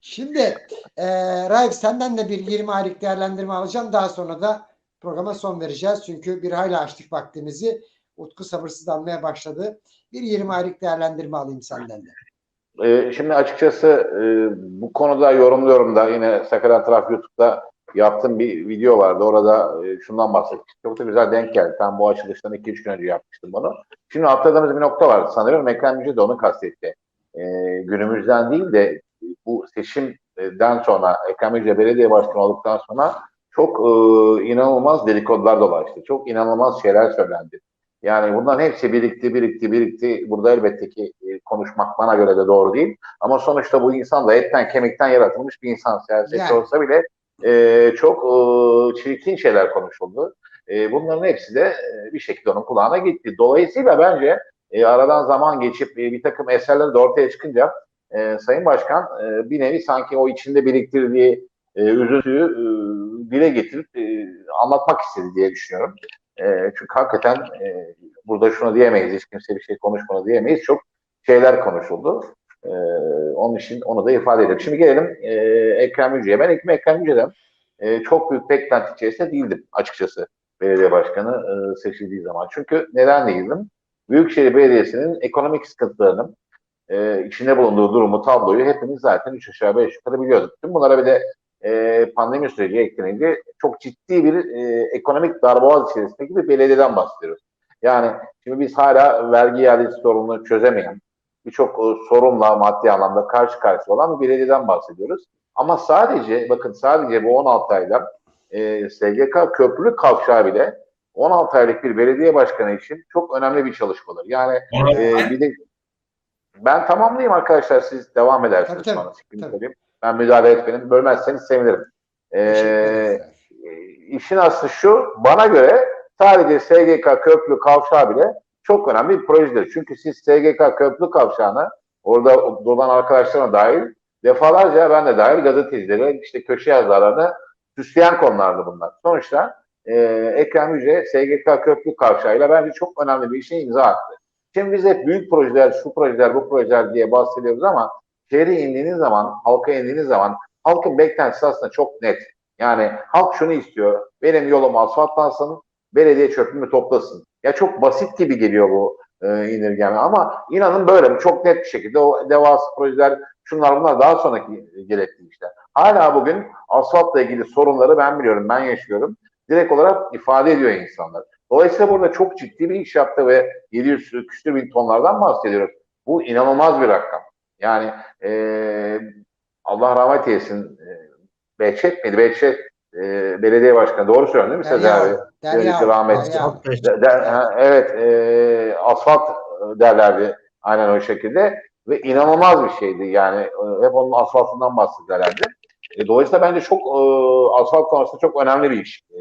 Şimdi e, Raif senden de bir 20 aylık değerlendirme alacağım. Daha sonra da programa son vereceğiz. Çünkü bir hayli açtık vaktimizi. Utku sabırsızlanmaya başladı. Bir 20 aylık değerlendirme alayım senden de. Ee, şimdi açıkçası e, bu konuda yorumluyorum da yine Sakarya'nın taraf YouTube'da yaptığım bir video vardı. Orada e, şundan bahsetmiştim. Çok da güzel denk geldi. Tam bu açılıştan 2-3 gün önce yapmıştım bunu. Şimdi atladığımız bir nokta var. Sanıyorum Ekrem Yüce de onu kastetti. E, günümüzden değil de bu seçimden sonra Ekrem Yüce belediye başkanı olduktan sonra çok e, inanılmaz dedikodular dolaştı. Çok inanılmaz şeyler söylendi. Yani bunların hepsi birikti, birikti, birikti. Burada elbette ki e, konuşmak bana göre de doğru değil. Ama sonuçta bu insan da etten kemikten yaratılmış bir insan. Siyasetçi Yani. olsa bile e, çok e, çirkin şeyler konuşuldu. E, bunların hepsi de e, bir şekilde onun kulağına gitti. Dolayısıyla bence e, aradan zaman geçip e, bir takım eserler de ortaya çıkınca e, Sayın Başkan e, bir nevi sanki o içinde biriktirdiği e, üzüntüyü e, dile getirip e, anlatmak istedi diye düşünüyorum. E, çünkü hakikaten e, burada şunu diyemeyiz, hiç kimse bir şey konuşmadı diyemeyiz. Çok şeyler konuşuldu. E, onun için onu da ifade edelim. Şimdi gelelim e, Ekrem Yüce'ye. Ben Ekrem, Ekrem Yüce'den e, çok büyük beklenti içerisinde değildim açıkçası belediye başkanı e, seçildiği zaman. Çünkü neden değildim? Büyükşehir Belediyesi'nin ekonomik sıkıntılarının e, içinde bulunduğu durumu, tabloyu hepimiz zaten üç aşağı beş yukarı biliyorduk. Tüm bunlara bir de e, pandemi süreci eklenince çok ciddi bir e, ekonomik darboğaz içerisindeki bir belediyeden bahsediyoruz. Yani şimdi biz hala vergi iadesi sorununu çözemeyen, birçok e, sorunla maddi anlamda karşı karşıya olan bir belediyeden bahsediyoruz. Ama sadece, bakın sadece bu 16 ayda e, SGK köprülü kavşağı bile 16 aylık bir belediye başkanı için çok önemli bir çalışmadır. Yani e, bir de ben tamamlayayım arkadaşlar siz devam edersiniz Tabii, tabii. Sıkıntı tabii. değil. Ben müdahale etmenin bölmezseniz sevinirim. Ee, e, işin aslı şu, bana göre sadece SGK köprü kavşağı bile çok önemli bir projedir. Çünkü siz SGK köprü kavşağını orada duran arkadaşlarına dahil defalarca ben de dahil gazetecilere işte köşe yazarlarını süsleyen konulardı bunlar. Sonuçta e, Ekrem Yüce SGK köprü kavşağıyla bence çok önemli bir işe imza attı. Şimdi biz hep büyük projeler, şu projeler, bu projeler diye bahsediyoruz ama şehre indiğiniz zaman, halka indiğiniz zaman halkın beklentisi aslında çok net. Yani halk şunu istiyor. Benim yolum asfaltlansın, belediye çöpümü toplasın. Ya çok basit gibi geliyor bu e, indirgeme ama inanın böyle çok net bir şekilde o devasa projeler şunlar bunlar daha sonraki gerekli işler. Hala bugün asfaltla ilgili sorunları ben biliyorum, ben yaşıyorum. Direkt olarak ifade ediyor insanlar. Dolayısıyla burada çok ciddi bir iş yaptı ve 700 küsür bin tonlardan bahsediyoruz. Bu inanılmaz bir rakam. Yani e, Allah rahmet eylesin. E, Behçet miydi? Behçet e, belediye başkanı. Doğru söylüyorum değil mi Sezer abi? Derya, Yönetim Derya, rahmetli. Derya. De- de- ha, evet, e, asfalt derlerdi aynen o şekilde ve inanılmaz bir şeydi yani e, hep onun asfaltından bahsederlerdi. E, dolayısıyla bence çok e, asfalt konusunda çok önemli bir iş e,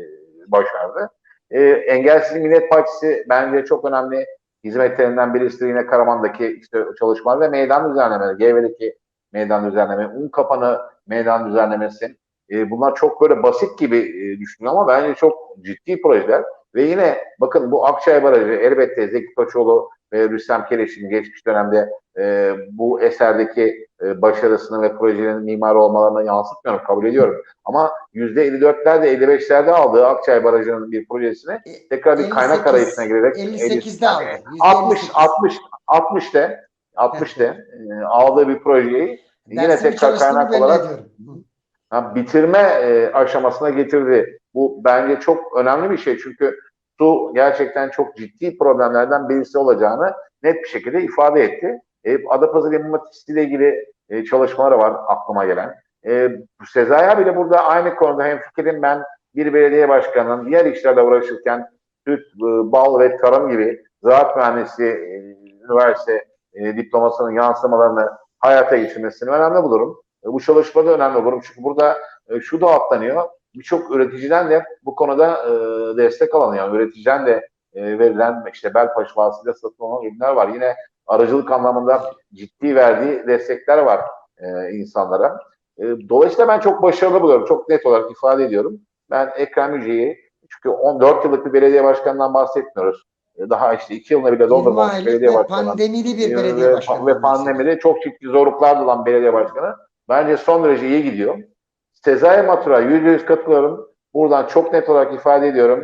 başardı. E, Engelsiz Millet Partisi bence çok önemli hizmetlerinden birisi yine Karaman'daki işte çalışmalar ve meydan düzenlemeleri, Gevre'deki meydan düzenleme, un kapanı meydan düzenlemesi. E, bunlar çok böyle basit gibi e, düşünüyor ama bence çok ciddi projeler. Ve yine bakın bu Akçay Barajı elbette Zeki Koçoğlu ve Rüstem Kereş'in geçmiş dönemde e, bu eserdeki e, başarısını ve projenin mimarı olmalarını yansıtmıyorum, kabul ediyorum. Ama %54'lerde 55'lerde aldığı Akçay Barajı'nın bir projesini tekrar bir kaynak 58 arayışına girerek 58'de aldı. 60 %58. 60 60 de 60 de e, aldığı bir projeyi yine Dersimi tekrar kaynak olarak ha, bitirme e, aşamasına getirdi. Bu bence çok önemli bir şey çünkü su gerçekten çok ciddi problemlerden birisi olacağını net bir şekilde ifade etti. E, Adapazarı Hatip ile ilgili e, çalışmaları var aklıma gelen. E, Sezai bile burada aynı konuda hem fikrim ben bir belediye başkanının diğer işlerle uğraşırken süt, e, bal ve tarım gibi ziraat mühendisi e, üniversite e, diplomasının yansımalarını hayata geçirmesini önemli bulurum. E, bu çalışmada önemli bulurum. Çünkü burada e, şu da atlanıyor. Birçok üreticiden de bu konuda e, destek alınıyor. Üreticiden de e, verilen işte Belpaş vasıtasıyla satın alınan ürünler var. Yine aracılık anlamında ciddi verdiği destekler var e, insanlara. E, dolayısıyla ben çok başarılı buluyorum. Çok net olarak ifade ediyorum. Ben Ekrem Yüce'yi çünkü 14 yıllık bir belediye başkanından bahsetmiyoruz. E, Daha işte 2 yılına bile 20 doldurmamış belediye ve başkanı. pandemili bir belediye ve, başkanı. ve pandemide çok ciddi zorluklar olan belediye başkanı. Bence son derece iyi gidiyor. Sezai Matura %100 katılıyorum. Buradan çok net olarak ifade ediyorum.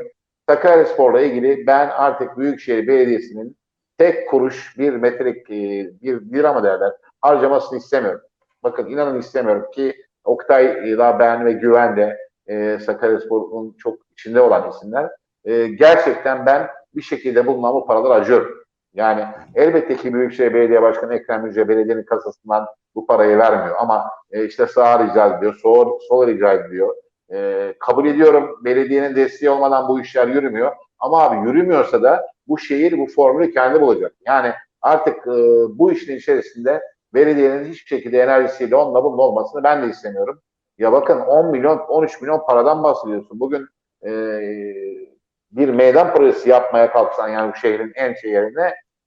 Sakaryaspor'la ilgili ben artık Büyükşehir Belediyesi'nin tek kuruş bir metrelik e, bir lira mı derler harcamasını istemiyorum. Bakın inanın istemiyorum ki Oktay'la ben ve Güven de e, Sakaryaspor'un çok içinde olan isimler. E, gerçekten ben bir şekilde bulunan bu paraları acıyorum. Yani elbette ki Büyükşehir Belediye Başkanı Ekrem Yüce belediyenin kasasından bu parayı vermiyor ama e, işte sağ rica ediyor, sol, sol rica ediyor. E, kabul ediyorum belediyenin desteği olmadan bu işler yürümüyor. Ama abi yürümüyorsa da bu şehir bu formülü kendi bulacak. Yani artık e, bu işin içerisinde belediyenin hiçbir şekilde enerjisiyle onunla bunun olmasını ben de istemiyorum. Ya bakın 10 milyon, 13 milyon paradan bahsediyorsun. Bugün e, bir meydan projesi yapmaya kalksan yani bu şehrin en şey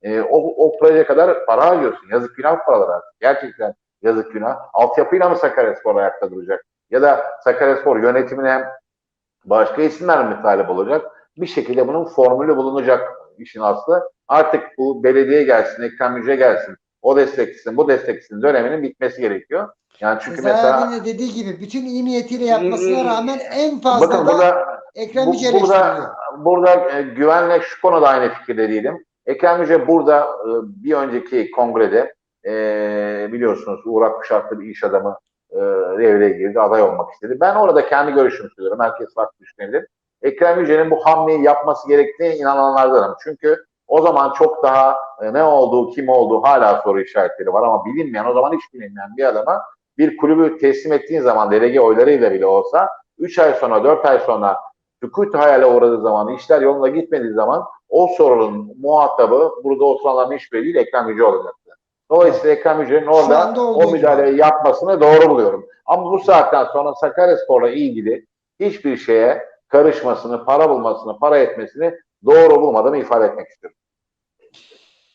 e, o, o proje kadar para harcıyorsun. Yazık günah paralar artık. Gerçekten yazık günah. Altyapıyla mı Sakaryaspor ayakta duracak? Ya da Sakaryaspor yönetimine başka isimler mi talip olacak? Bir şekilde bunun formülü bulunacak işin aslı. Artık bu belediye gelsin, Ekrem Yüce gelsin. O destekçisin, bu destekçisin döneminin bitmesi gerekiyor. Yani çünkü Sezai mesela de dediği gibi bütün iyi niyetiyle yapmasına rağmen en fazla bakın da burada Ekrem bu- Yüce burada- eleştiriliyor. burada e, güvenle şu konuda aynı fikirde değilim. Ekrem Yüce burada e, bir önceki kongrede e, biliyorsunuz Uğur Akkuşatlı bir iş adamı e, devreye girdi, aday olmak istedi. Ben orada kendi görüşümü söylüyorum. Herkes farklı düşünebilir. Ekrem Yüce'nin bu hamleyi yapması gerektiğine inananlardanım. Çünkü o zaman çok daha e, ne olduğu, kim olduğu hala soru işaretleri var ama bilinmeyen, o zaman hiç bilinmeyen bir adama bir kulübü teslim ettiğin zaman delege oylarıyla bile olsa 3 ay sonra, 4 ay sonra sükut hayale uğradığı zaman, işler yolunda gitmediği zaman o sorunun muhatabı burada oturanların hiçbiri değil Ekrem Yüce olacaktı. Dolayısıyla Ekrem Yüce'nin orada o gibi. müdahaleyi yapmasını doğru buluyorum. Ama bu saatten sonra Sakaryaspor'la ilgili hiçbir şeye karışmasını, para bulmasını, para etmesini doğru bulmadığımı ifade etmek istiyorum.